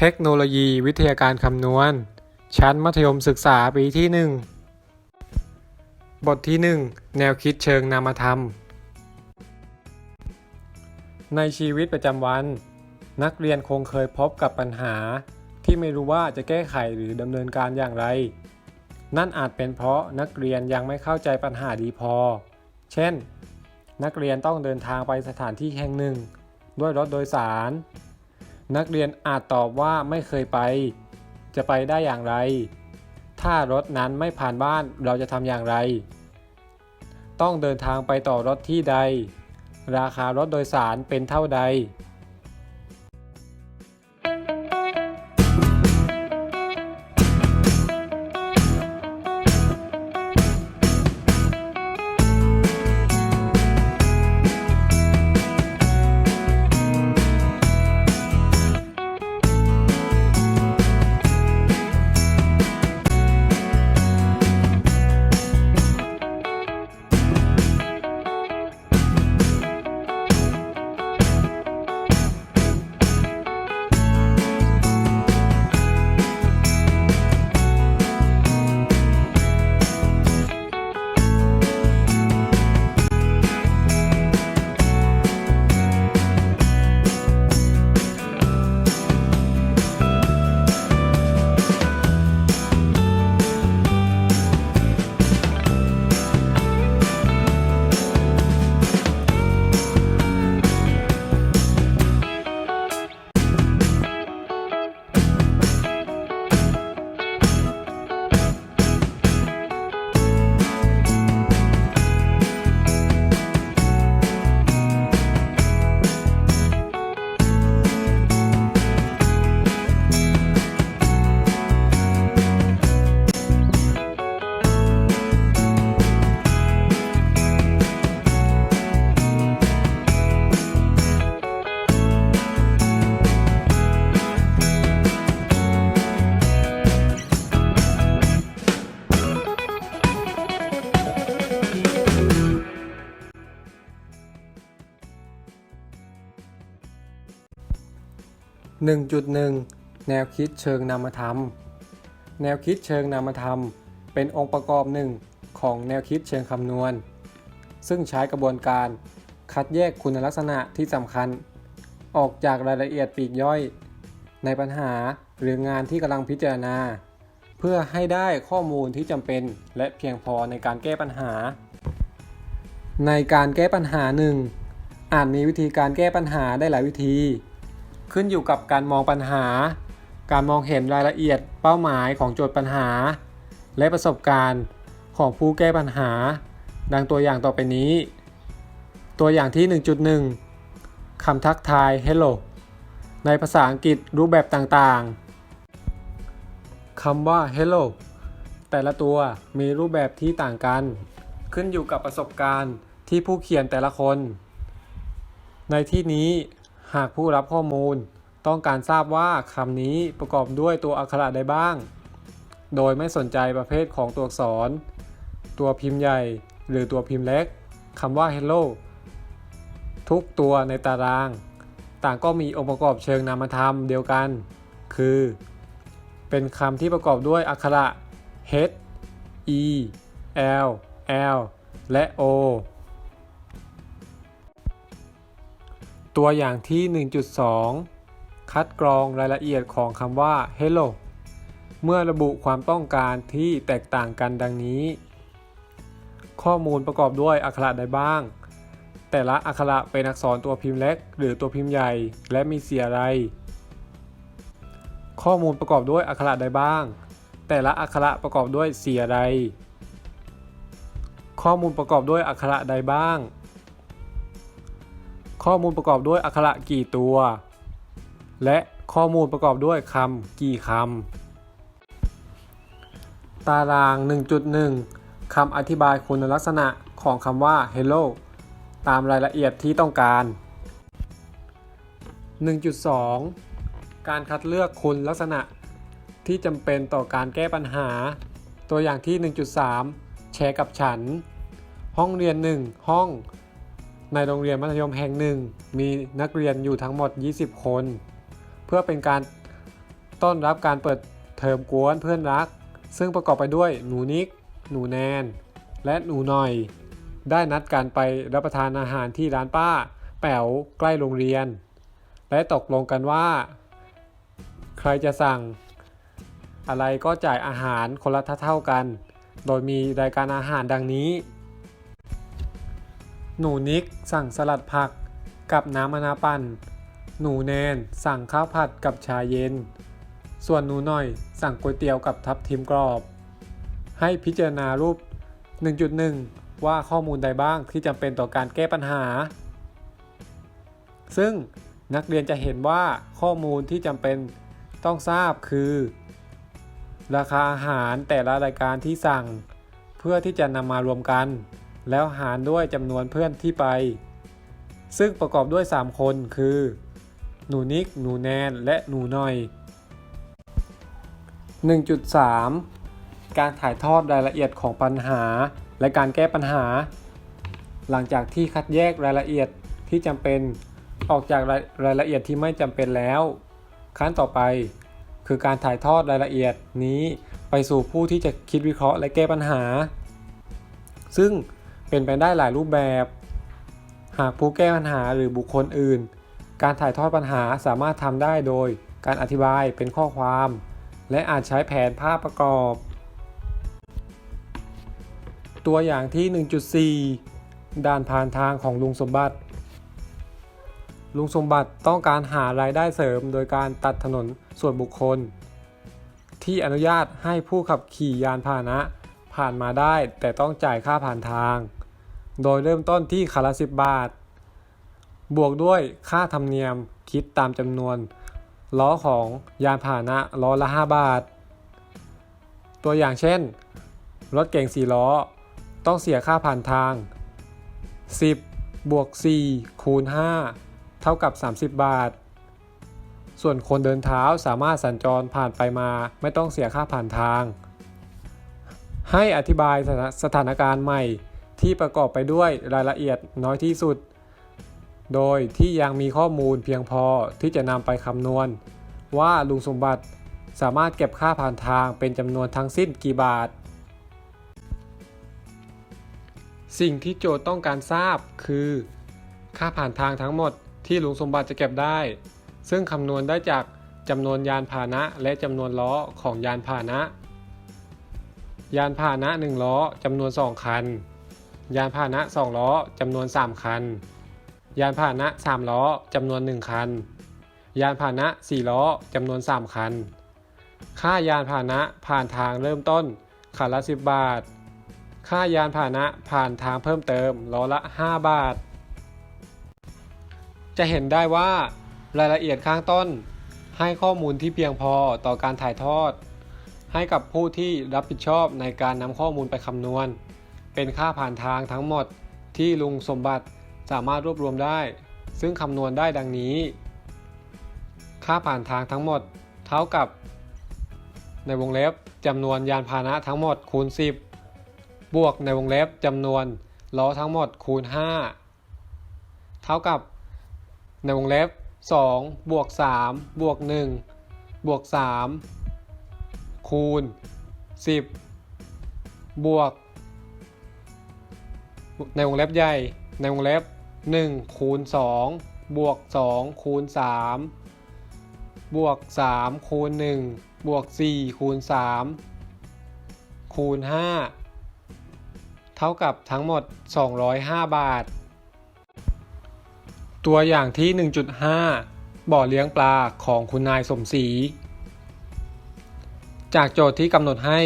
เทคโนโลยีวิทยาการคำนวณ ชั้นมัธยมศึกษาปีที่ 1 บทที่ 1 แนวคิดเชิงนามธรรม ในชีวิตประจำวัน นักเรียนคงเคยพบกับปัญหา ที่ไม่รู้ว่าจะแก้ไขหรือดำเนินการอย่างไร นั่นอาจเป็นเพราะนักเรียนยังไม่เข้าใจปัญหาดีพอ เช่น นักเรียนต้องเดินทางไปสถานที่แห่งหนึ่ง ด้วยรถโดยสาร นักเรียนอาจตอบว่าไม่เคยไป จะไปได้อย่างไร ถ้ารถนั้นไม่ผ่านบ้านเราจะทำอย่างไร ต้องเดินทางไปต่อรถที่ใด ราคารถโดยสารเป็นเท่าใด 1.1 แนวคิดเชิงนามธรรม แนวคิดเชิงนามธรรม เป็นองค์ประกอบหนึ่งของแนวคิดเชิงคำนวณ ซึ่งใช้กระบวนการคัดแยกคุณลักษณะที่สำคัญ ออกจากรายละเอียดปีกย่อย ในปัญหาหรืองานที่กำลังพิจารณา เพื่อให้ได้ข้อมูลที่จำเป็นและเพียงพอในการแก้ปัญหา ในการแก้ปัญหาหนึ่งอาจมีวิธีการแก้ปัญหาได้หลายวิธี ขึ้นอยู่กับการมองปัญหา การมองเห็นรายละเอียดเป้าหมายของโจทย์ปัญหา และประสบการณ์ของผู้แก้ปัญหา ดังตัวอย่างต่อไปนี้ ตัวอย่างที่ 1.1 คำทักทาย hello ในภาษาอังกฤษรูปแบบต่างๆ คำว่า hello แต่ละตัวมีรูปแบบที่ต่างกัน ขึ้นอยู่กับประสบการณ์ที่ผู้เขียนแต่ละคน ในที่นี้ หากผู้รับข้อมูลต้องการทราบว่าคำนี้ประกอบด้วยตัวอักขระใดบ้าง โดยไม่สนใจประเภทของตัวอักษร ตัวพิมพ์ใหญ่หรือตัวพิมพ์เล็กคำว่า hello ทุกตัวในตาราง ต่างก็มีองค์ประกอบเชิงนามธรรมเดียวกัน คือ เป็นคำที่ประกอบด้วยอักขระ h e l l และ o ตัวอย่างที่ 1.2 คัดกรองรายละเอียดของคำว่า hello เมื่อระบุความต้องการที่แตกต่างกันดังนี้ ข้อมูลประกอบด้วยอักขระใดบ้าง แต่ละอักขระเป็นอักษรตัวพิมพ์เล็ก หรือตัวพิมพ์ใหญ่ และมีเสียอะไร ข้อมูลประกอบด้วยอักขระใดบ้าง แต่ละอักขระประกอบด้วยเสียอะไร ข้อมูลประกอบด้วยอักขระใดบ้าง ข้อมูลประกอบด้วยอักขระกี่ตัว และข้อมูลประกอบด้วยคำกี่คำ ตาราง 1.1 คำอธิบายคุณลักษณะของคำว่า hello ตามรายละเอียดที่ต้องการ 1.2 การคัดเลือกคุณลักษณะที่จำเป็นต่อการแก้ปัญหา ตัวอย่างที่ 1.3 แชร์กับฉัน ห้องเรียน 1 ห้อง ในโรงเรียนมัธยมแห่งหนึ่ง มีนักเรียนอยู่ทั้งหมด 20 คน เพื่อเป็นการต้อนรับการเปิดเทอมกวนเพื่อนรัก ซึ่งประกอบไปด้วยหนูนิก หนูแนน และหนูหน่อย ได้นัดกันไปรับประทานอาหารที่ร้านป้า แป๋วใกล้โรงเรียน และตกลงกันว่า ใครจะสั่ง อะไรก็จ่ายอาหารคนละเท่ากัน โดยมีรายการอาหารดังนี้ หนูนิกสั่งสลัดผักกับน้ำมะนาวปั่น หนูแนนสั่งข้าวผัดกับชาเย็น ส่วนหนูหน่อยสั่งก๋วยเตี๋ยวกับทับทิมกรอบ ให้พิจารณารูป 1.1 ว่าข้อมูลใดบ้างที่จำเป็นต่อการแก้ปัญหา ซึ่งนักเรียนจะเห็นว่าข้อมูลที่จำเป็นต้องทราบคือ ราคาอาหารแต่ละรายการที่สั่ง เพื่อที่จะนำมารวมกัน แล้วหารด้วยจำนวนเพื่อนที่ไป ซึ่งประกอบด้วย 3 คนคือ หนูนิก หนูแนน และหนูหน่อย 1.3 การถ่ายทอดรายละเอียดของปัญหา และการแก้ปัญหา หลังจากที่คัดแยกรายละเอียดที่จำเป็นออกจากรายรายละเอียดที่ไม่จำเป็นแล้ว ขั้นต่อไป คือการถ่ายทอดรายละเอียดนี้ไปสู่ผู้ที่จะคิดวิเคราะห์และแก้ปัญหา ซึ่ง เป็นไปได้หลายรูปแบบ หากผู้แก้ปัญหาหรือบุคคลอื่น การถ่ายทอดปัญหาสามารถทำได้โดย การอธิบายเป็นข้อความ และอาจใช้แผนภาพประกอบ ตัวอย่างที่ 1.4 ด่านผ่านทางของลุงสมบัติ ลุงสมบัติต้องการหารายได้เสริมโดยการตัดถนนส่วนบุคคล ที่อนุญาตให้ผู้ขับขี่ยานพาหนะผ่านมาได้แต่ต้องจ่ายค่าผ่านทาง โดยเริ่มต้นที่คันละ 10 บาท บวกด้วยค่าธรรมเนียมคิดตามจำนวน ล้อของยานพาหนะล้อละ 5 บาท ตัวอย่างเช่น รถเก่ง 4 ล้อ ต้องเสียค่าผ่านทาง 10 บวก 4 คูณ 5 เท่ากับ 30 บาท ส่วนคนเดินเท้าสามารถสัญจรผ่านไปมาไม่ต้องเสียค่าผ่านทาง ให้อธิบายสถาสถานการณ์ใหม่ ที่ประกอบไปด้วยรายละเอียดน้อยที่สุด โดยที่ยังมีข้อมูลเพียงพอที่จะนำไปคำนวณ ว่าลุงสมบัติสามารถเก็บค่าผ่านทางเป็นจำนวนทั้งสิ้นกี่บาท สิ่งที่โจทย์ต้องการทราบคือ ค่าผ่านทางทั้งหมดที่ลุงสมบัติจะเก็บได้ ซึ่งคำนวณได้จากจำนวนยานพาหนะและจำนวนล้อของยานพาหนะ ยานพาหนะ 1 ล้อจำนวน 2 คัน ยานพาหนะ 2 ล้อจำนวน 3 คัน ยานพาหนะ 3 ล้อจำนวน 1 คัน ยานพาหนะ 4 ล้อจำนวน 3 คัน ค่ายานพาหนะผ่านทางเริ่มต้นคันละ 10 บาท ค่ายานพาหนะผ่านทางเพิ่มเติมล้อละ 5 บาท จะเห็นได้ว่ารายละเอียดข้างต้น ให้ข้อมูลที่เพียงพอต่อการถ่ายทอด ให้กับผู้ที่รับผิดชอบในการนำข้อมูลไปคำนวณ เป็นค่าผ่านทางทั้งหมดที่ลุงสมบัติสามารถรวบรวมได้ ซึ่งคำนวณได้ดังนี้ ค่าผ่านทางทั้งหมดเท่ากับ ในวงเล็บจำนวนยานพาหนะทั้งหมดคูณ 10 บวกในวงเล็บจำนวนล้อทั้งหมดคูณ 5 เท่ากับ ในวงเล็บ 2 บวก 3 บวก 1 บวก 3 คูณ 10 บวก ในวงเล็บใหญ่ ในวงเล็บ1คูณ2บวก2คูณ3บวก3คูณ1บวก4คูณ3คูณ5เท่ากับทั้งหมด 205 บาท ตัวอย่างที่ 1.5 บ่อเลี้ยงปลาของคุณนายสมศรีจากโจทย์ที่กำหนดให้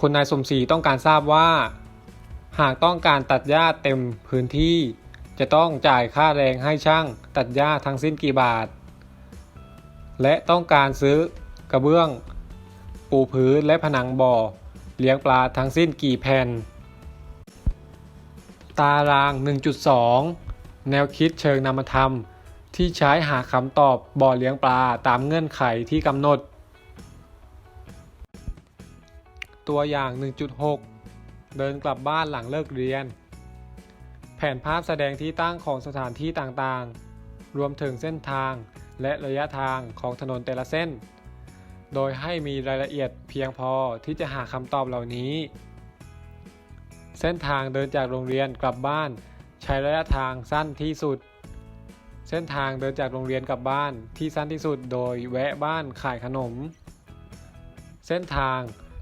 คุณนายสมศรีต้องการทราบว่า หากต้องการตัดหญ้าเต็มพื้นที่ จะต้องจ่ายค่าแรงให้ช่างตัดหญ้าทั้งสิ้นกี่บาท และต้องการซื้อกระเบื้อง ปูพื้นและผนังบ่อ เลี้ยงปลาทั้งสิ้นกี่แผ่น ตาราง 1.2 แนวคิดเชิงนามธรรม ที่ใช้หาคำตอบบ่อเลี้ยงปลาตามเงื่อนไขที่กำหนด ตัวอย่าง 1.6 เดินกลับบ้านหลังเลิกเรียน แผนภาพแสดงที่ตั้งของสถานที่ต่างๆ รวมถึงเส้นทางและระยะทางของถนนแต่ละเส้น โดยให้มีรายละเอียดเพียงพอที่จะหาคำตอบเหล่านี้ เส้นทางเดินจากโรงเรียนกลับบ้าน ใช้ระยะทางสั้นที่สุด เส้นทางเดินจากโรงเรียนกลับบ้านที่สั้นที่สุด โดยแวะบ้านขายขนม เส้นทาง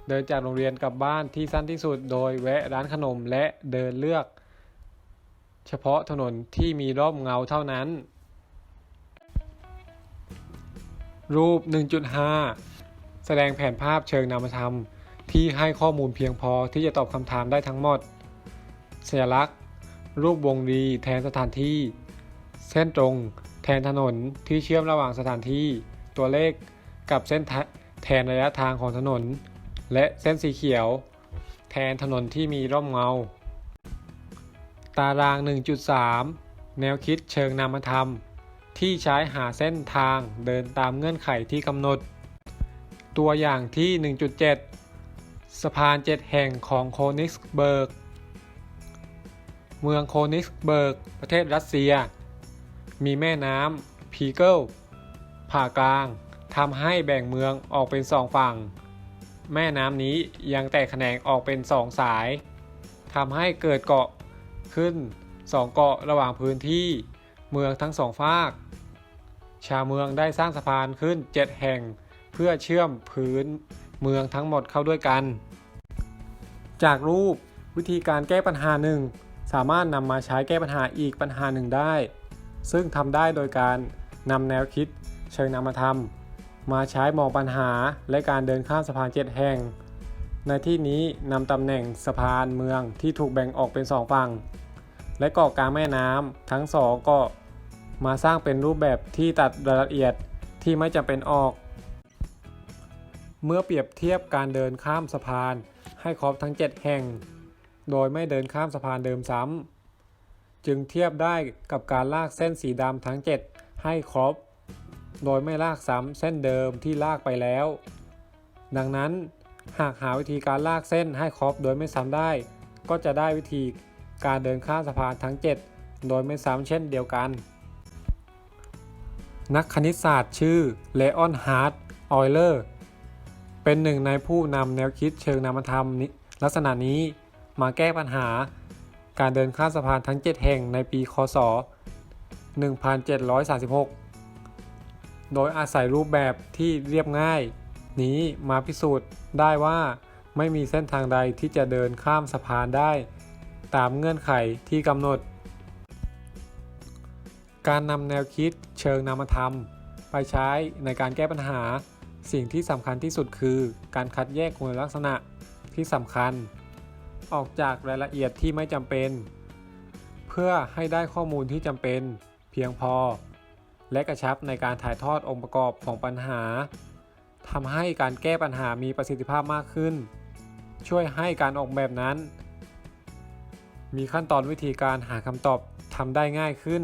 เดินจากโรงเรียนกลับบ้านที่สั้นที่สุด โดยแวะร้านขนมและเดินเลือก เฉพาะถนนที่มีร่มเงาเท่านั้น รูป 1.5 แสดงแผนภาพเชิงนามธรรม ที่ให้ข้อมูลเพียงพอที่จะตอบคำถามได้ทั้งหมด สัญลักษณ์ รูปวงรีแทนสถานที่ เส้นตรง แทนถนนที่เชื่อมระหว่างสถานที่ ตัวเลขกับเส้นแทนระยะทางของถนน และเส้นสีเขียว แทนถนนที่มีร่มเงา ตาราง 1.3 แนวคิดเชิงนามธรรม ที่ใช้หาเส้นทางเดินตามเงื่อนไขที่กำหนด ตัวอย่างที่ 1.7 สะพาน 7 แห่งของโคนิกเบิร์ก เมืองโคนิกเบิร์ก ประเทศรัสเซีย มีแม่น้ำพีเกิลผ่ากลางทำให้แบ่งเมืองออกเป็นสองฝั่ง แม่น้ำนี้ยังแตกแขนงออกเป็นสองสายทำให้เกิดเกาะขึ้นสองเกาะระหว่างพื้นที่เมืองทั้งสองฝาก ชาวเมืองได้สร้างสะพานขึ้น7แห่งเพื่อเชื่อมพื้นเมืองทั้งหมดเข้าด้วยกัน จากรูปวิธีการแก้ปัญหาหนึ่งสามารถนำมาใช้แก้ปัญหาอีกปัญหาหนึ่งได้ ซึ่งทำได้โดยการนำแนวคิดเชิงนามธรรม มาใช้มองปัญหาและการเดินข้ามสะพานเจ็ดแห่ง ในที่นี้นำตำแหน่งสะพานเมืองที่ถูกแบ่งออกเป็นสองฝั่ง และเกาะกลางแม่น้ำทั้งสองเกาะมาสร้างเป็นรูปแบบที่ตัดรายละเอียดที่ไม่จำเป็นออก เมื่อเปรียบเทียบการเดินข้ามสะพานให้ครบทั้ง 7 แห่ง โดยไม่เดินข้ามสะพานเดิมซ้ำจึงเทียบได้กับการลากเส้นสีดำทั้ง 7 ให้ครบ โดยไม่ลากซ้ำเส้นเดิมที่ลากไปแล้ว ดังนั้นหากหาวิธีการลากเส้นให้ครบโดยไม่ซ้ำได้ ก็จะได้วิธีการเดินข้ามสะพานทั้ง 7 โดยไม่ซ้ำเช่นเดียวกัน นักคณิตศาสตร์ชื่อเลออนฮาร์ดออยเลอร์เป็นหนึ่งในผู้นำแนวคิดเชิงนามธรรมลักษณะนี้มาแก้ปัญหาการเดินข้ามสะพานทั้ง 7 แห่งในปี คศ 1736 โดยอาศัยรูปแบบที่เรียบง่าย นี้มาพิสูจน์ได้ว่าไม่มีเส้นทางใดที่จะเดินข้ามสะพานได้ ตามเงื่อนไขที่กำหนด การนำแนวคิดเชิงนามธรรม ไปใช้ในการแก้ปัญหา สิ่งที่สำคัญที่สุดคือ การคัดแยกคุณลักษณะที่สำคัญ ออกจากรายละเอียดที่ไม่จำเป็น เพื่อให้ได้ข้อมูลที่จำเป็น เพียงพอ และกระชับในการถ่ายทอดองค์ประกอบของปัญหาทำให้การแก้ปัญหามีประสิทธิภาพมากขึ้น ช่วยให้การออกแบบนั้น มีขั้นตอนวิธีการหาคำตอบทำได้ง่ายขึ้น